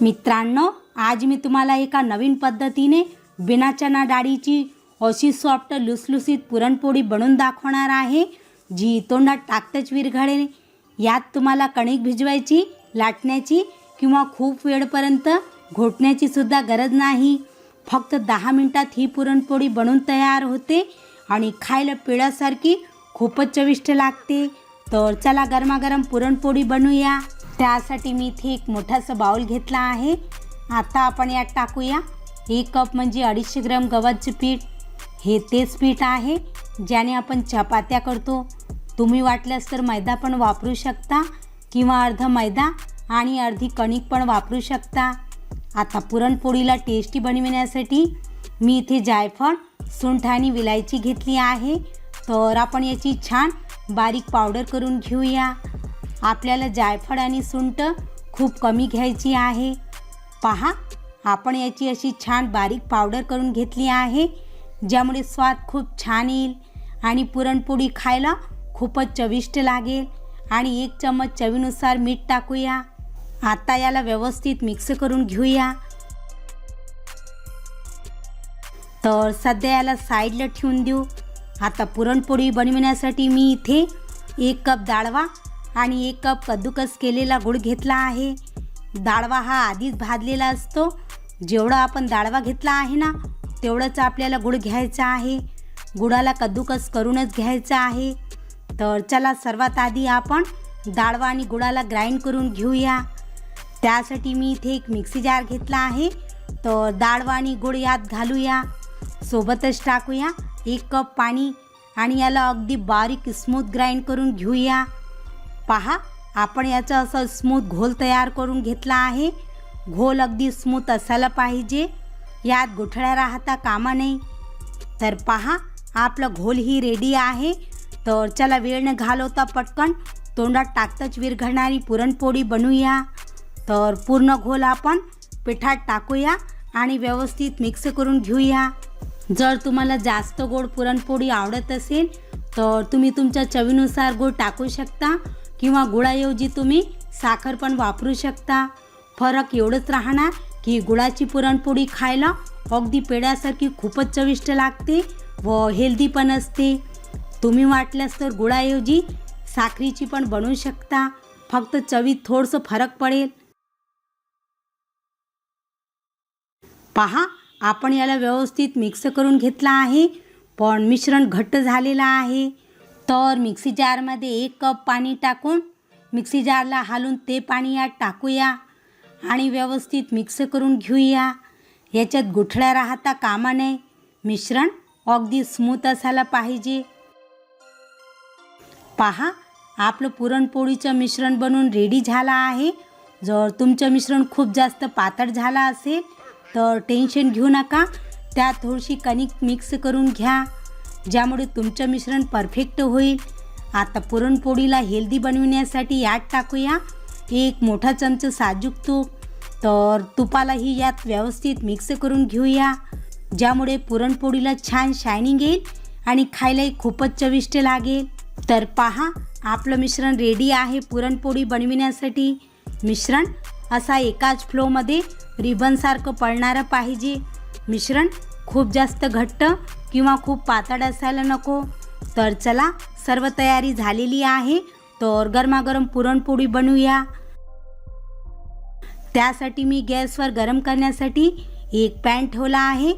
मित्रांनो आज मी तुम्हाला एका नवीन पद्धतीने बिना चना डाळीची अशी सॉफ्ट लुसलुसीत पुरणपोळी बनवून दाखवणार आहे जी तोंडात टाकतच विरघळेल. यात तुम्हाला कणिक भिजवायची लाटण्याची किंवा खूप वेळपर्यंत घोटण्याची सुद्धा गरज नाही. फक्त दहा मिनटात ही पुरणपोळी बनवून तयार होते आणि खायला पिळ्यासारखी खूपच चविष्ट लागते. तर चला गरमागरम पुरणपोळी बनवूया. त्यासाठी मी इथे एक मोठासा बाउल घेतला आहे. आता आपण यात टाकूया. एक कप म्हणजे अडीचशे ग्राम गव्हाचे पीठ. हे तेच पीठ आहे ज्याने आपण चपात्या करतो. तुम्ही वाटल्यास तर मैदा पण वापरू शकता किंवा अर्ध मैदा आणि अर्धी कणिक पण वापरू शकता. आता पुरणपोळीला टेस्टी बनविण्यासाठी मी इथे जायफळ सुंठ आणि विलायची घेतली आहे. तर आपण याची छान बारीक पावडर करून घेऊया. आपल्याला जायफळ आणि सुंट खूप कमी घ्यायची आहे. पहा आपण याची अशी छान बारीक पावडर करून घेतली आहे ज्यामुळे स्वाद खूप छान येईल आणि पुरणपोळी खायला खूपच चविष्ट लागेल. आणि एक चम्मच चवीनुसार मीठ टाकूया. आता याला व्यवस्थित मिक्स करून घेऊया. तर सध्या याला साईडला ठेवून देऊ. आता पुरणपोळी बनविण्यासाठी मी इथे एक कप डाळवा आणि एक कप कद्दूकस केलेला गुळ घेतला आहे. दाळवा हा आधीच भाजलेला असतो. जेवढा आपण दाळवा घेतला आहे ना तेवढंच आपल्याला गुळ घ्यायचा आहे. गुळाला कद्दूकस करूनच घ्यायचा आहे. तर चला सर्वात आधी आपण दाळवा आणि गुळाला ग्राइंड करून घेऊया. त्यासाठी मी इथे एक मिक्सी जार घेतला आहे. तर डाळवा आणि गुळ यात घालूया. सोबतच टाकूया एक कप पाणी आणि याला अगदी बारीक स्मूथ ग्राइंड करून घेऊया. पहा आपण याचा असं स्मूथ घोल तयार करून घेतला आहे. घोल अगदी स्मूथ असायला पाहिजे. यात गुठळ्या राहता कामा नाही तर पहा आपलं घोल ही रेडी आहे. तर चला वेळ न घालवता पटकन. तोंडात टाकताच विरघळणारी पुरणपोळी बनवूया तर पूर्ण घोल आपण पिठात टाकूया आणि व्यवस्थित मिक्स करून घेऊया. जर तुम्हाला जास्त गोड पुरणपोळी आवडत असेल तर तुम्ही तुमच्या चवीनुसार गूळ टाकू शकता किंवा गुळाऐवजी तुम्ही साखर पण वापरू शकता. फरक एवढंच राहणार की गुळाची पुरणपोळी खायला अगदी पेड्यासारखी खूपच चविष्ट लागते व हेल्दी पण असते. तुम्ही वाटल्यास तर गुळाऐवजी साखरेची पण बनवू शकता. फक्त चवीत थोडंसं फरक पडेल. पहा आपण याला व्यवस्थित मिक्स करून घेतला आहे. पण मिश्रण घट्ट झालेलं आहे. तर मिक्सी जारमध्ये एक कप पाणी टाकून मिक्सी जारला हालून ते पाणी यात टाकूया आणि व्यवस्थित मिक्स करून घेऊया. याच्यात गुठळ्या राहता कामा नये. मिश्रण अगदी स्मूथ असायला पाहिजे. पहा आपलं पुरणपोळीचं मिश्रण बनवून रेडी झालं आहे. जर तुमचं मिश्रण खूप जास्त पातळ झालं असेल तर टेन्शन घेऊ नका. त्यात थोडीशी कणिक मिक्स करून घ्या. ज्यामुळे तुमचं मिश्रण परफेक्ट होईल. आता पुरणपोळीला हेल्दी बनविण्यासाठी यात टाकूया एक मोठा चमचा साजूक तूप. तर तुपालाही यात व्यवस्थित मिक्स करून घेऊया. ज्यामुळे पुरणपोळीला छान शायनिंग येईल आणि खायलाही खूपच चविष्ट लागेल. तर पहा आपलं मिश्रण रेडी आहे पुरणपोळी बनविण्यासाठी. मिश्रण असा एकाच फ्लोमध्ये रिबनसारखं पळणारं पाहिजे. मिश्रण खूप जास्त घट्ट किंवा खूप पातळ असायला नको. तर चला सर्व तयारी झालेली आहे. तर गरमागरम पुरणपोळी बनवूया. त्यासाठी मी गॅसवर गरम करण्यासाठी एक पॅन ठेवला आहे.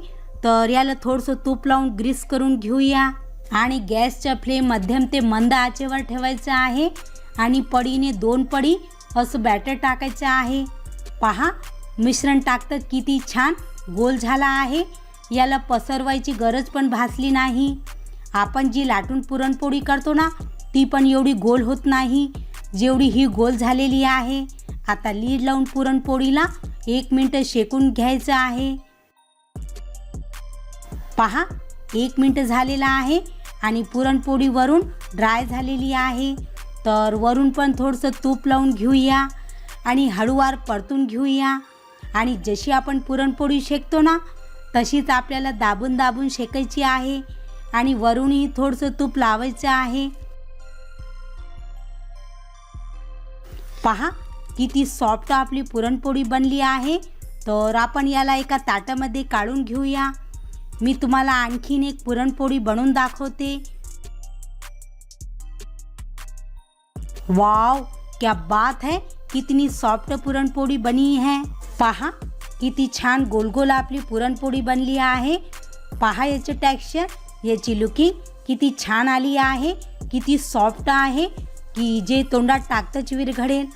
तर याला थोडंसं तूप लावून ग्रीस करून घेऊया. आणि गॅसच्या फ्लेम मध्यम ते मंद आचेवर ठेवायचं आहे. आणि पडीने दोन पडी असं बॅटर टाकायचं आहे. पहा मिश्रण टाकतं किती छान. गोल झाला आहे. याला पसरवायची गरज पण भासली नाही. आपण जी लाटून पुरणपोळी करतो ना ती पण एवढी गोल होत नाही. जेवढी ही गोल झालेली आहे. आता लीड लावून पुरणपोळीला एक मिनटं शेकून घ्यायचं आहे. पहा एक मिनटं झालेला आहे आणि पुरणपोळी वरून ड्राय झालेली आहे. तर वरून पण थोडंसं तूप लावून घेऊया आणि हळूवार परतून घेऊया. आणि जशी आपण पुरणपोळी शेकतो ना तशीच आपल्याला दाबून दाबून शेकायची आहे आणि वरूनही थोडंसं तूप लावायचं आहे. पहा किती सॉफ्ट आपली पुरणपोळी बनली आहे. तर आपण याला एका ताटामध्ये काढून घेऊया. मी तुम्हाला आणखीन एक पुरणपोळी बनवून दाखवते. वाव क्या बात है! कितनी सॉफ्ट पुरणपोळी बनी है. पहा किती छान गोलगोल आपली पुरणपोळी बनली आहे. पहा याचे टेक्स्चर याची लुकिंग किती छान आली आहे किती सॉफ्ट आहे की जे तोंडात टाकतंच विरघडेल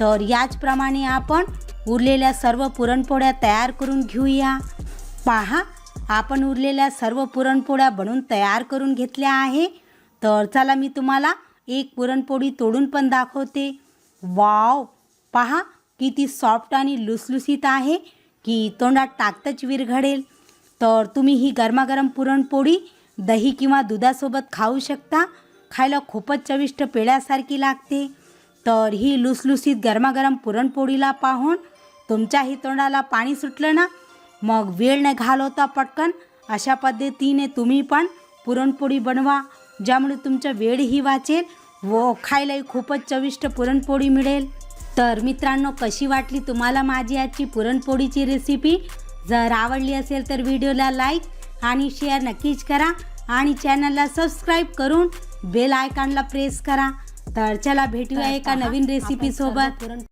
तर याचप्रमाणे आपण उरलेल्या सर्व पुरणपोळ्या तयार करून घेऊया. पहा आपण उरलेल्या सर्व पुरणपोळ्या बनवून तयार करून घेतल्या आहे. तर चला मी तुम्हाला एक पुरणपोळी तोडून पण दाखवते. वाव! पहा किती सॉफ्ट आणि लुसलुसीत आहे की तोंडात टाकतच विरघडेल तर तुम्ही ही गरमागरम पुरणपोळी दही किंवा दुधासोबत खाऊ शकता. खायला खूपच चविष्ट पेढ्यासारखी लागते. तर ही लुसलुसीत गरमागरम पुरणपोळीला पाहून तुमच्याही तोंडाला पाणी सुटलं ना? मग वेळ न घालवता पटकन अशा पद्धतीने तुम्ही पण पुरणपोळी बनवा ज्यामुळे तुमचा वेळही वाचेल व खायलाही खूपच चविष्ट पुरणपोळी मिळेल. तर मित्रांनो कशी वाटली तुम्हाला माझी आजची पुरणपोळीची रेसिपी जर आवडली असेल तर व्हिडिओला लाईक आणि शेअर नक्कीच करा आणि चॅनलला सबस्क्राईब करून बेल आयकॉनला प्रेस करा. तर चला भेटूया एका नवीन रेसिपीसोबत